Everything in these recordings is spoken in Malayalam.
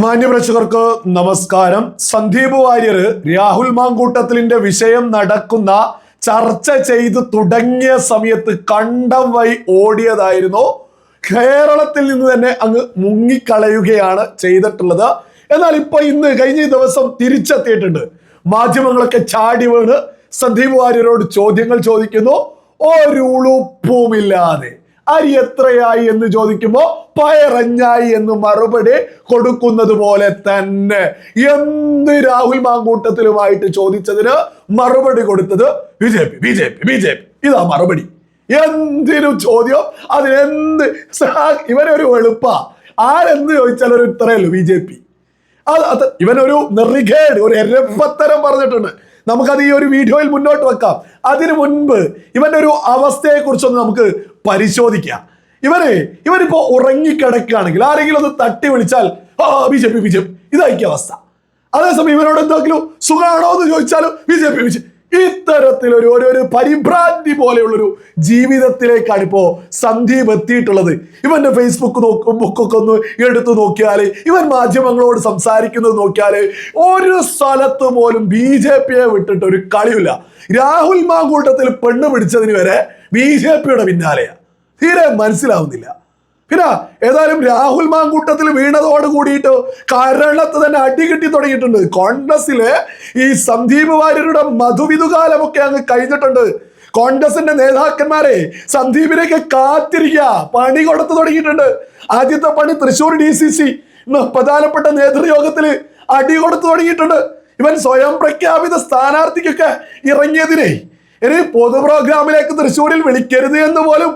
മാന്യപ്രേക്ഷകർക്ക് നമസ്കാരം. സന്ദീപ് വാര്യർ രാഹുൽ മാങ്കൂട്ടത്തിലിന്റെ വിഷയം നടക്കുന്ന ചർച്ച ചെയ്ത് തുടങ്ങിയ സമയത്ത് കണ്ടം വൈ ഓടിയതായിരുന്നു. കേരളത്തിൽ നിന്ന് തന്നെ അങ്ങ് മുങ്ങിക്കളയുകയാണ് ചെയ്തിട്ടുള്ളത്. എന്നാൽ ഇപ്പൊ ഇന്ന് കഴിഞ്ഞ ദിവസം തിരിച്ചെത്തിയിട്ടുണ്ട്. മാധ്യമങ്ങളൊക്കെ ചാടി വീണ് സന്ദീപ് വാര്യരോട് ചോദ്യങ്ങൾ ചോദിക്കുന്നു. ഒരു ഉളുപ്പുമില്ലാതെ. അരി എത്രയായി എന്ന് ചോദിക്കുമ്പോ പയറഞ്ഞായി എന്ന് മറുപടി കൊടുക്കുന്നത് പോലെ തന്നെ. എന്ത് രാഹുൽ മാങ്കൂട്ടത്തിലുമായിട്ട് ചോദിച്ചതിന് മറുപടി കൊടുത്തത് B J P B J P B J P. ഇതാ മറുപടി. എന്തിനു ചോദ്യം? അതിനെന്ത് ഇവനൊരു എളുപ്പ. ആരെന്ന് ചോദിച്ചാൽ ഒരു ഇത്രയല്ലോ ബി ജെ പി. അത് ഇവനൊരു നെറികേട് ഒരു എരപ്പത്തരം പറഞ്ഞിട്ടുണ്ട്. നമുക്കത് ഈ ഒരു വീഡിയോയിൽ മുന്നോട്ട് വെക്കാം. അതിനു മുൻപ് ഇവന്റെ ഒരു അവസ്ഥയെക്കുറിച്ചൊന്ന് നമുക്ക് പരിശോധിക്കാം. ഇവർ ഇവരിപ്പോ ഉറങ്ങിക്കിടക്കുകയാണെങ്കിൽ ആരെങ്കിലും ഒന്ന് തട്ടി വിളിച്ചാൽ B J P B J P. ഇതായിരിക്കും അവസ്ഥ. അതേസമയം ഇവരോട് എന്തെങ്കിലും സുഖമാണോ എന്ന് ചോദിച്ചാലും B J P B J ഇത്തരത്തിലൊരു ഒരു പരിഭ്രാന്തി പോലെയുള്ളൊരു ജീവിതത്തിലേക്കാണ് ഇപ്പോൾ സന്ദീപ് എത്തിയിട്ടുള്ളത്. ഇവന്റെ ഫേസ്ബുക്ക് നോക്കും ബുക്കൊക്കെ ഒന്ന് എടുത്തു നോക്കിയാൽ ഇവൻ മാധ്യമങ്ങളോട് സംസാരിക്കുന്നത് നോക്കിയാൽ ഒരു സ്ഥലത്ത് പോലും ബി ജെ പിയെ വിട്ടിട്ട് ഒരു കളിയില്ല രാഹുൽ മാങ്കൂട്ടത്തിൽ പെണ്ണ് പിടിച്ചതിന് വരെ ബി ജെ പിയുടെ പിന്നാലെയാണ് തീരെ മനസ്സിലാവുന്നില്ല. പിന്നെ ഏതായാലും രാഹുൽ മാങ്കൂട്ടത്തിൽ വീണതോട് കൂടിയിട്ട് കരണത്ത് തന്നെ അടി കിട്ടി തുടങ്ങിയിട്ടുണ്ട്. കോൺഗ്രസിലെ ഈ സന്ദീപ് വാര്യരുടെ മധുവിധുകാലമൊക്കെ അങ്ങ് കഴിഞ്ഞിട്ടുണ്ട്. കോൺഗ്രസിന്റെ നേതാക്കന്മാരെ സന്ദീപിനെയൊക്കെ കാത്തിരിക്കുക. പണി കൊടുത്തു തുടങ്ങിയിട്ടുണ്ട്. ആദ്യത്തെ പണി തൃശ്ശൂർ ഡി സി സി പ്രധാനപ്പെട്ട നേതൃയോഗത്തിൽ അടി കൊടുത്തു തുടങ്ങിയിട്ടുണ്ട്. ഇവൻ സ്വയം പ്രഖ്യാപിത സ്ഥാനാർത്ഥിക്കൊക്കെ ഇറങ്ങിയതിനെ ഇനി പൊതു പ്രോഗ്രാമിലേക്ക് തൃശ്ശൂരിൽ വിളിക്കരുത് എന്ന് പോലും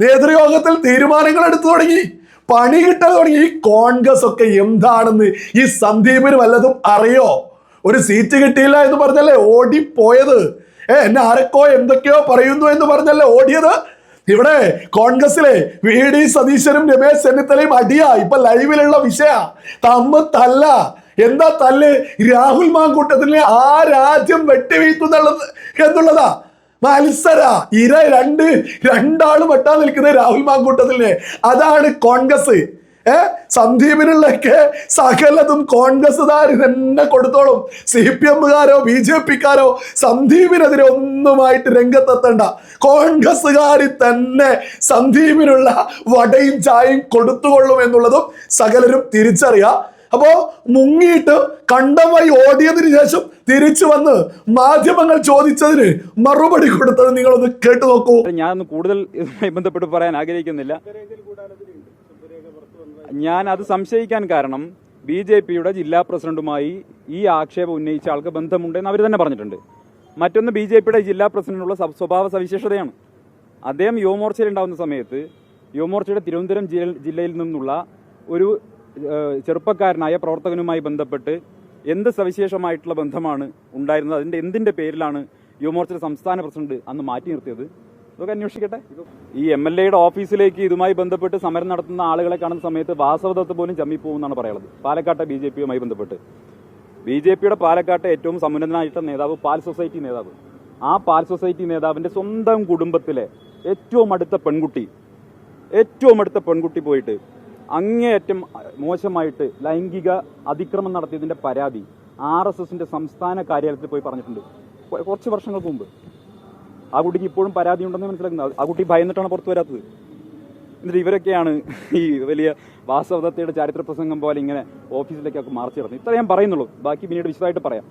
നേതൃയോഗത്തിൽ തീരുമാനങ്ങൾ എടുത്തു തുടങ്ങി. പണി കിട്ടാൻ തുടങ്ങി. ഈ കോൺഗ്രസ് ഒക്കെ എന്താണെന്ന് ഈ സന്ദീപിന് വല്ലതും അറിയോ? ഒരു സീറ്റ് കിട്ടിയില്ല എന്ന് പറഞ്ഞല്ലേ ഓടിപ്പോയത്? ഏ എന്നെ ആരൊക്കെയോ എന്തൊക്കെയോ പറയുന്നു എന്ന് പറഞ്ഞല്ലേ ഓടിയത്? ഇവിടെ കോൺഗ്രസിലെ വി ഡി സതീശനും രമേശ് ചെന്നിത്തലയും അടിയാ. ഇപ്പൊ ലൈവിലുള്ള വിഷയ. തമ്മ തല്ല. എന്താ തല്ല്? രാഹുൽ മാങ്കൂട്ടത്തിനെ ആ രാജ്യം വെട്ടിവീഴ്ത്തുന്നുള്ളത് എന്നുള്ളതാ. മത്സര. ഇര രണ്ട് രണ്ടാളും വെട്ടാൻ നിൽക്കുന്നത് രാഹുൽ മാങ്കൂട്ടത്തിലെ അതാണ് കോൺഗ്രസ്. ഏ? സന്ദീപിനുള്ളൊക്കെ സകലതും കോൺഗ്രസ്സുകാർ തന്നെ കൊടുത്തോളും. സി പി എമ്മുകാരോ ബി ജെ പിക്കാരോ സന്ദീപിനെതിരെ ഒന്നുമായിട്ട് രംഗത്തെത്തണ്ട. കോൺഗ്രസ്സുകാർ തന്നെ സന്ദീപിനുള്ള വടയും ചായയും കൊടുത്തുകൊള്ളും എന്നുള്ളതും സകലരും തിരിച്ചറിയാം. അപ്പോ മുങ്ങിയിട്ട് കണ്ടമായി ഓടിയതിനു ശേഷം തിരിച്ചു വന്ന് മാധ്യമങ്ങൾ ചോദിച്ചതിന് മറുപടി കൊടുത്തത് നിങ്ങളൊന്ന് കേട്ടു നോക്കൂ. ഞാനൊന്ന് കൂടുതൽ ബന്ധപ്പെട്ട് പറയാൻ ആഗ്രഹിക്കുന്നില്ല. ഞാൻ അത് സംശയിക്കാൻ കാരണം ബി ജെ പിയുടെ ജില്ലാ പ്രസിഡന്റുമായി ഈ ആക്ഷേപം ഉന്നയിച്ച ആൾക്ക് ബന്ധമുണ്ടെന്ന് അവർ തന്നെ പറഞ്ഞിട്ടുണ്ട്. മറ്റൊന്ന് ബി ജെ പിയുടെ ജില്ലാ പ്രസിഡന്റിനുള്ള സ്വഭാവ സവിശേഷതയാണ്. അദ്ദേഹം യുവമോർച്ചയിൽ ഉണ്ടാകുന്ന സമയത്ത് യുവമോർച്ചയുടെ തിരുവനന്തപുരം ജില്ലയിൽ നിന്നുള്ള ഒരു ചെറുപ്പക്കാരനായ പ്രവർത്തകനുമായി ബന്ധപ്പെട്ട് എന്ത് സവിശേഷമായിട്ടുള്ള ബന്ധമാണ് ഉണ്ടായിരുന്നത്? അതിന്റെ എന്തിന്റെ പേരിലാണ് യുവമോർച്ചയുടെ സംസ്ഥാന പ്രസിഡന്റ് അന്ന് മാറ്റി നിർത്തിയത്? ഇതൊക്കെ അന്വേഷിക്കട്ടെ. ഈ എം എൽ എയുടെ ഓഫീസിലേക്ക് ഇതുമായി ബന്ധപ്പെട്ട് സമരം നടത്തുന്ന ആളുകളെ കാണുന്ന സമയത്ത് വാസവദത്ത് പോലും ചമ്മിപ്പോകുമെന്നാണ് പറയുന്നത് പാലക്കാട്ടെ ബി ജെ പിയുമായി ബന്ധപ്പെട്ട്. ബി ജെ പിയുടെ പാലക്കാട്ടെ ഏറ്റവും സമുന്നതനായിട്ടുള്ള നേതാവ് പാൽ സൊസൈറ്റി നേതാവ്. ആ പാൽ സൊസൈറ്റി നേതാവിന്റെ സ്വന്തം കുടുംബത്തിലെ ഏറ്റവും അടുത്ത പെൺകുട്ടി ഏറ്റവും അടുത്ത പെൺകുട്ടി പോയിട്ട് അങ്ങേയറ്റം മോശമായിട്ട് ലൈംഗിക അതിക്രമം നടത്തിയതിന്റെ പരാതി ആർ എസ് എസിന്റെ സംസ്ഥാന കാര്യാലയത്തിൽ പോയി പറഞ്ഞിട്ടുണ്ട്. കുറച്ച് വർഷങ്ങൾക്ക് മുമ്പ്. ആ കുട്ടിക്ക് ഇപ്പോഴും പരാതി ഉണ്ടെന്ന് മനസ്സിലാക്കുന്നത്. ആ കുട്ടി ഭയന്നിട്ടാണ് പുറത്തു വരാത്തത്. എന്നിട്ട് ഇവരൊക്കെയാണ് ഈ വലിയ വാസവദത്തയുടെ ചരിത്ര പ്രസംഗം പോലെ ഇങ്ങനെ ഓഫീസിലേക്കൊക്കെ മാർച്ച് നടന്നു ഇത്ര ഞാൻ പറയുന്നുള്ളൂ. ബാക്കി പിന്നീട് വിശദമായിട്ട് പറയാം.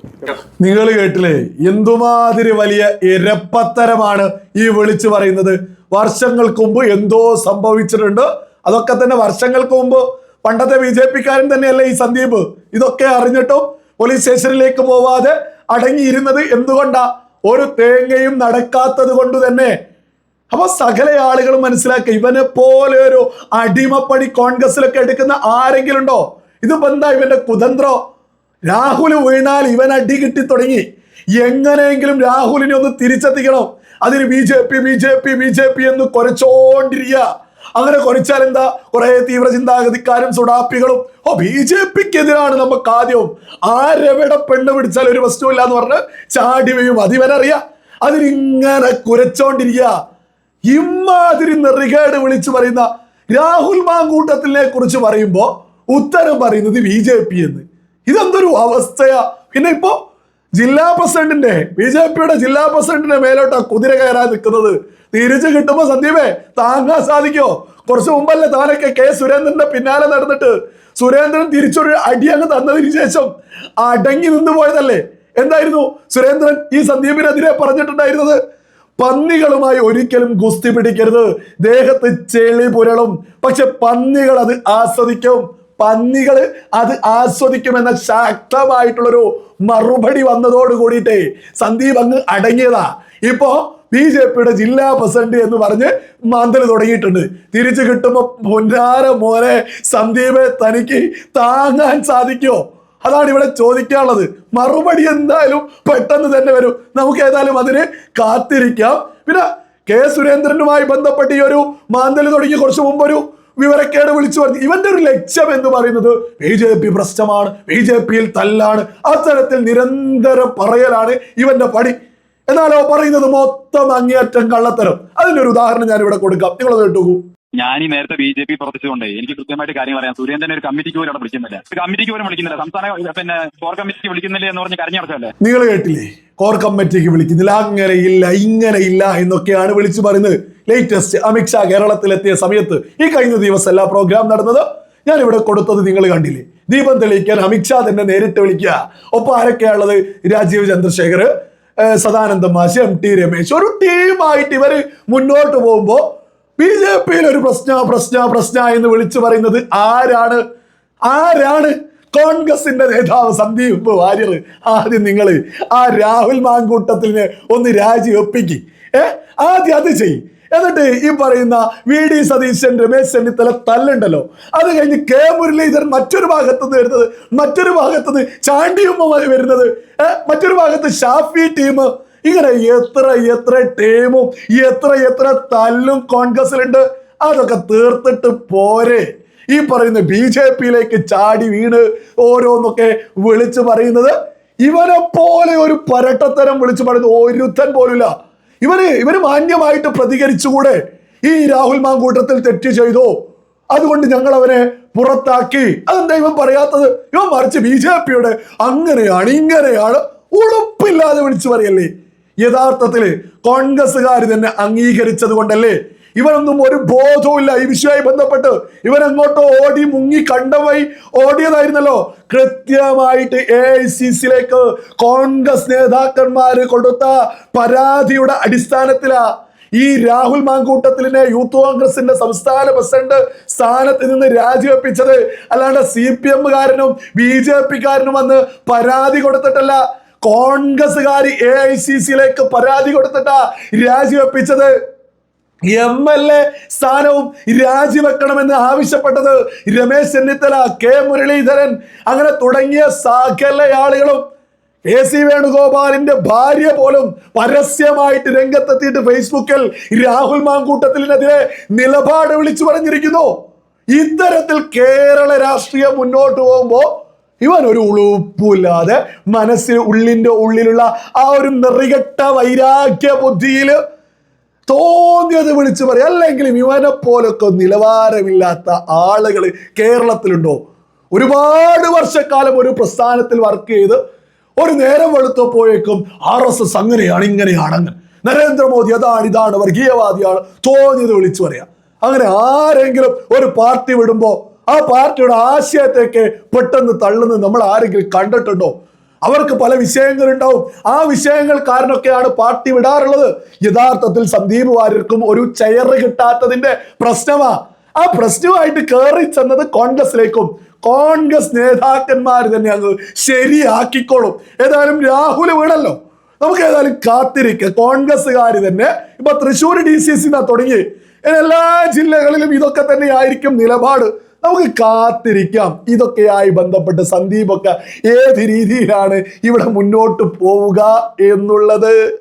നിങ്ങൾ കേട്ടില്ലേ? എന്തുമാതിരി വലിയ ഇരപ്പത്തരമാണ് ഈ വിളിച്ചു പറയുന്നത്? വർഷങ്ങൾക്ക് മുമ്പ് എന്തോ സംഭവിച്ചിട്ടുണ്ട്. അതൊക്കെ തന്നെ വർഷങ്ങൾക്ക് മുമ്പ് പണ്ടത്തെ ബി ജെ പിക്കാരൻ തന്നെയല്ലേ ഈ സന്ദീപ്? ഇതൊക്കെ അറിഞ്ഞിട്ടും പോലീസ് സ്റ്റേഷനിലേക്ക് പോവാതെ അടങ്ങിയിരുന്നത് എന്തുകൊണ്ടാ? ഒരു തേങ്ങയും നടക്കാത്തത് കൊണ്ട് തന്നെ. അപ്പൊ സകല ആളുകളും മനസ്സിലാക്കുക ഇവനെ പോലെ ഒരു അടിമപ്പണി കോൺഗ്രസിലൊക്കെ എടുക്കുന്ന ആരെങ്കിലും ഉണ്ടോ? ഇതിപ്പോ എന്താ ഇവന്റെ കുതന്ത്രോ? രാഹുൽ വീണാൽ ഇവൻ അടി കിട്ടി തുടങ്ങി. എങ്ങനെയെങ്കിലും രാഹുലിനെ ഒന്ന് തിരിച്ചെത്തിക്കണം. അതിന് B J P B J P B J P എന്ന് കുരച്ചോണ്ടിരിക്കുക അങ്ങനെ കുറച്ചാൽ എന്താ? കുറെ തീവ്ര ചിന്താഗതിക്കാരും സുഡാപ്പികളും. ഓ ബി ജെ പിക്ക് എതിരാണ് നമുക്ക് ആദ്യവും. ആരെവിടെ പെണ്ണ് പിടിച്ചാൽ ഒരു വസ്തുവില്ല എന്ന് പറഞ്ഞ് ചാടി വീഴും. അതിവനറിയാം. അതിനിങ്ങനെ കുരച്ചോണ്ടിരിക്കുക. ഇമാതിരി നെറികേട് വിളിച്ചു പറയുന്ന രാഹുൽ മാങ്കൂട്ടത്തിനെ കുറിച്ച് പറയുമ്പോ ഉത്തരം പറയുന്നത് ബി ജെ പി എന്ന്. ഇതെന്തൊരു അവസ്ഥയാ. പിന്നെ ഇപ്പോ ജില്ലാ പ്രസിഡന്റിന്റെ ബി ജെ പിയുടെ ജില്ലാ പ്രസിഡന്റിന്റെ മേലോട്ടാ കുതിര കയറാൻ നിൽക്കുന്നത്. തിരിച്ചു കിട്ടുമ്പോ സന്ദീപേ താങ്ങാൻ സാധിക്കോ? കുറച്ച് മുമ്പല്ലേ താനൊക്കെ കെ സുരേന്ദ്രന്റെ പിന്നാലെ നടന്നിട്ട് സുരേന്ദ്രൻ തിരിച്ചൊരു അടി അങ്ങ് തന്നതിന് ശേഷം അടങ്ങി നിന്ന് പോയതല്ലേ? എന്തായിരുന്നു? സുരേന്ദ്രൻ ഈ സന്ദീപിനെതിരെ പറഞ്ഞിട്ടുണ്ടായിരുന്നത്? പന്നികളുമായി ഒരിക്കലും ഗുസ്തി പിടിക്കരുത്. ദേഹത്ത് ചെളി പുരളും. പക്ഷെ പന്നികൾ അത് ആസ്വദിക്കും. പന്നികൾ അത് ആസ്വദിക്കുമെന്ന ശക്തമായിട്ടുള്ളൊരു മറുപടി വന്നതോട് കൂടിയിട്ട് സന്ദീപ് അങ്ങ് അടങ്ങിയതാ. ഇപ്പോ ബി ജെ പിയുടെ ജില്ലാ പ്രസിഡന്റ് എന്ന് പറഞ്ഞ് മാന്തൽ തുടങ്ങിയിട്ടുണ്ട്. തിരിച്ചു കിട്ടുമ്പോ പൊന്നാര മോനെ സന്ദീപെ തനിക്ക് താങ്ങാൻ സാധിക്കുമോ അതാണ് ഇവിടെ ചോദിക്കാനുള്ളത്. മറുപടി എന്തായാലും പെട്ടെന്ന് തന്നെ വരും. നമുക്ക് ഏതായാലും അതിന് കാത്തിരിക്കാം. പിന്നെ കെ സുരേന്ദ്രനുമായി ബന്ധപ്പെട്ട് ഈ ഒരു മാന്തൽ തുടങ്ങി കുറച്ച് മുമ്പ് ഒരു വിവരക്കേട് വിളിച്ചു പറഞ്ഞു. ഇവന്റെ ഒരു ലക്ഷ്യം എന്ന് പറയുന്നത് ബി ജെ പി പ്രശ്നമാണ് ബി ജെ പിയിൽ തല്ലാണ്. അത്തരത്തിൽ നിരന്തരം പറയലാണ് ഇവന്റെ പണി. എന്നാലോ പറയുന്നത് മൊത്തം അങ്ങേയറ്റം കള്ളത്തരം. അതിന്റെ ഒരു ഉദാഹരണം ഞാൻ ഇവിടെ കൊടുക്കാം. നിങ്ങളത് കേട്ടു. ഞാൻ ഈ നേരത്തെ ബി ജെ പി പ്രവർത്തിച്ചുകൊണ്ട് എനിക്ക് കൃത്യമായിട്ട് കാര്യങ്ങൾ അറിയാം. സുരേന്ദ്രൻ ഒരു കമ്മിറ്റിക്ക് പോലും അവിടെ വിളിക്കുന്നില്ല. കമ്മിറ്റിക്ക് പോലും വിളിക്കുന്നില്ല. സംസ്ഥാന പിന്നെ കോർ കമ്മിറ്റിക്ക് വിളിക്കുന്നില്ല എന്ന് പറഞ്ഞ് കരഞ്ഞടച്ചല്ലേ നിങ്ങൾ കേട്ടില്ലേ? കോർ കമ്മിറ്റിക്ക് വിളിക്കുന്നില്ല. അങ്ങനെ ഇല്ല ഇങ്ങനെ ഇല്ല എന്നൊക്കെയാണ് വിളിച്ചു പറയുന്നത്. ലേറ്റസ്റ്റ് അമിത്ഷാ കേരളത്തിലെത്തിയ സമയത്ത് ഈ കഴിഞ്ഞ ദിവസം എല്ലാ പ്രോഗ്രാം നടന്നത്. ഞാൻ ഇവിടെ കൊടുത്തത് നിങ്ങൾ കണ്ടില്ലേ? ദീപം തെളിയിക്കാൻ അമിത്ഷാ തന്നെ നേരിട്ട് വിളിക്കുക. ഒപ്പം ആരൊക്കെയാണുള്ളത് രാജീവ് ചന്ദ്രശേഖർ സദാനന്ദ മാഷ് എം ടി രമേശ്. ഒരു ടീമായിട്ട് ഇവർ മുന്നോട്ട് പോകുമ്പോ ബി ജെ പിയിൽ ഒരു പ്രശ്ന പ്രശ്ന പ്രശ്ന എന്ന് വിളിച്ചു പറയുന്നത് ആരാണ്? ആരാണ്? കോൺഗ്രസിന്റെ നേതാവ് സന്ദീപ് വാര്യർ. ആദ്യം നിങ്ങൾ ആ രാഹുൽ മാങ്കൂട്ടത്തിനെ ഒന്ന് രാജിവെപ്പിക്കും. ഏ? ആദ്യം അത് ചെയ്യും. എന്നിട്ട് ഈ പറയുന്ന വി ഡി സതീശൻ രമേശ് ചെന്നിത്തല തല്ലുണ്ടല്ലോ. അത് കഴിഞ്ഞ് കെ മുരളീധരൻ മറ്റൊരു ഭാഗത്തു നിന്ന് വരുന്നത് മറ്റൊരു ഭാഗത്തുനിന്ന് ചാണ്ടിയമ്മ വരുന്നത്. മറ്റൊരു ഭാഗത്ത് ഷാഫി ടീം ഇങ്ങനെ എത്ര എത്ര ടീമും എത്ര എത്ര തല്ലും കോൺഗ്രസിലുണ്ട് അതൊക്കെ തീർത്തിട്ട് പോരെ. ഈ പറയുന്ന ബി ജെ പിയിലേക്ക് ചാടി വീണ് ഓരോന്നൊക്കെ വിളിച്ചു പറയുന്നത് ഇവരെ പോലെ ഒരു പരട്ടത്തരം വിളിച്ചു പറയുന്നത് ഒരുത്തൻ പോലുമില്ല. ഇവർ ഇവർ മാന്യമായിട്ട് പ്രതികരിച്ചുകൂടെ. ഈ രാഹുൽ മാങ്കൂട്ടത്തിൽ തെറ്റ് ചെയ്തോ? അതുകൊണ്ട് ഞങ്ങൾ അവനെ പുറത്താക്കി. അതെന്താ ഇവൻ പറയാത്തത്? ഇവൻ മറിച്ച് ബി ജെ പിയുടെ അങ്ങനെയാണ് ഇങ്ങനെയാണ് ഉളുപ്പില്ലാതെ വിളിച്ചു പറയല്ലേ? യഥാർത്ഥത്തിൽ കോൺഗ്രസ്സുകാർ തന്നെ അംഗീകരിച്ചത് കൊണ്ടല്ലേ ഇവനൊന്നും ഒരു ബോധവുമില്ല. ഈ വിഷയവുമായി ബന്ധപ്പെട്ട് ഇവൻ എങ്ങോട്ടോ ഓടി മുങ്ങി കണ്ടമായി ഓടിയതായിരുന്നല്ലോ. കൃത്യമായിട്ട് എ ഐ സി സിയിലേക്ക് കോൺഗ്രസ് നേതാക്കന്മാർ കൊടുത്ത പരാതിയുടെ അടിസ്ഥാനത്തിലാ ഈ രാഹുൽ മാങ്കൂട്ടത്തിലിനെ യൂത്ത് കോൺഗ്രസിന്റെ സംസ്ഥാന പ്രസിഡന്റ് സ്ഥാനത്ത് നിന്ന് രാജിവെപ്പിച്ചത്. അല്ലാണ്ട് സി പി എമ്മുകാരനും ബി ജെ പിക്കാരനും വന്ന് പരാതി കൊടുത്തിട്ടല്ല. കോൺഗ്രസ്സുകാർ എ ഐ സി സിയിലേക്ക് പരാതി കൊടുത്തിട്ടാ രാജിവെപ്പിച്ചത്. എം എൽ എ സ്ഥാനവും രാജിവെക്കണമെന്ന് ആവശ്യപ്പെട്ടത് രമേശ് ചെന്നിത്തല കെ മുരളീധരൻ. അങ്ങനെ തുടങ്ങിയ സകല ആളുകളും എ സി വേണുഗോപാലിന്റെ ഭാര്യ പോലും പരസ്യമായിട്ട് രംഗത്തെത്തിയിട്ട് ഫേസ്ബുക്കിൽ രാഹുൽ മാങ്കൂട്ടത്തിനെതിരെ നിലപാട് വിളിച്ചു പറഞ്ഞിരിക്കുന്നു. ഇത്തരത്തിൽ കേരള രാഷ്ട്രീയം മുന്നോട്ട് പോകുമ്പോ ഇവൻ ഒരു ഉളുപ്പില്ലാതെ മനസ്സിൽ ഉള്ളിന്റെ ഉള്ളിലുള്ള ആ ഒരു നിറികെട്ട വൈരാഗ്യ ബുദ്ധിയിൽ തോന്നിയത് വിളിച്ചു പറയും. അല്ലെങ്കിലും ഇവനെ പോലൊക്കെ നിലവാരമില്ലാത്ത ആളുകൾ കേരളത്തിലുണ്ടോ? ഒരുപാട് വർഷക്കാലം ഒരു പ്രസ്ഥാനത്തിൽ വർക്ക് ചെയ്ത് ഒരു നേരം വെളുത്തപ്പോഴേക്കും ആർ എസ് എസ് അങ്ങനെയാണ് ഇങ്ങനെയാണ് അങ്ങനെ നരേന്ദ്രമോദി അതാണ് ഇതാണ് വർഗീയവാദിയാണ് തോന്നിയത് വിളിച്ചു പറയാം. അങ്ങനെ ആരെങ്കിലും ഒരു പാർട്ടി വിടുമ്പോ ആ പാർട്ടിയുടെ ആശയത്തേക്ക് പെട്ടെന്ന് തള്ളുന്നത് നമ്മൾ ആരെങ്കിലും കണ്ടിട്ടുണ്ടോ? അവർക്ക് പല വിഷയങ്ങളുണ്ടാവും. ആ വിഷയങ്ങൾ കാരണമൊക്കെയാണ് പാർട്ടി വിടാറുള്ളത്. യഥാർത്ഥത്തിൽ സന്ദീപ് വാര്യർക്കും ഒരു ചെയർ കിട്ടാത്തതിന്റെ പ്രശ്നമാ. ആ പ്രശ്നമായിട്ട് കയറി ചെന്നത് കോൺഗ്രസിലേക്കും കോൺഗ്രസ് നേതാക്കന്മാർ തന്നെ അങ്ങ് ശരിയാക്കിക്കോളും. ഏതായാലും രാഹുൽ വീണല്ലോ. നമുക്ക് ഏതായാലും കാത്തിരിക്കുക കോൺഗ്രസ്സുകാർ തന്നെ ഇപ്പൊ തൃശ്ശൂർ ഡി സി സി തുടങ്ങി. എല്ലാ ജില്ലകളിലും ഇതൊക്കെ തന്നെ ആയിരിക്കും നിലപാട്. നമുക്ക് കാത്തിരിക്കാം. ഇതൊക്കെയായി ബന്ധപ്പെട്ട് സന്ദീപൊക്കെ ഏത് രീതിയിലാണ് ഇവിടെ മുന്നോട്ട് പോവുക എന്നുള്ളത്.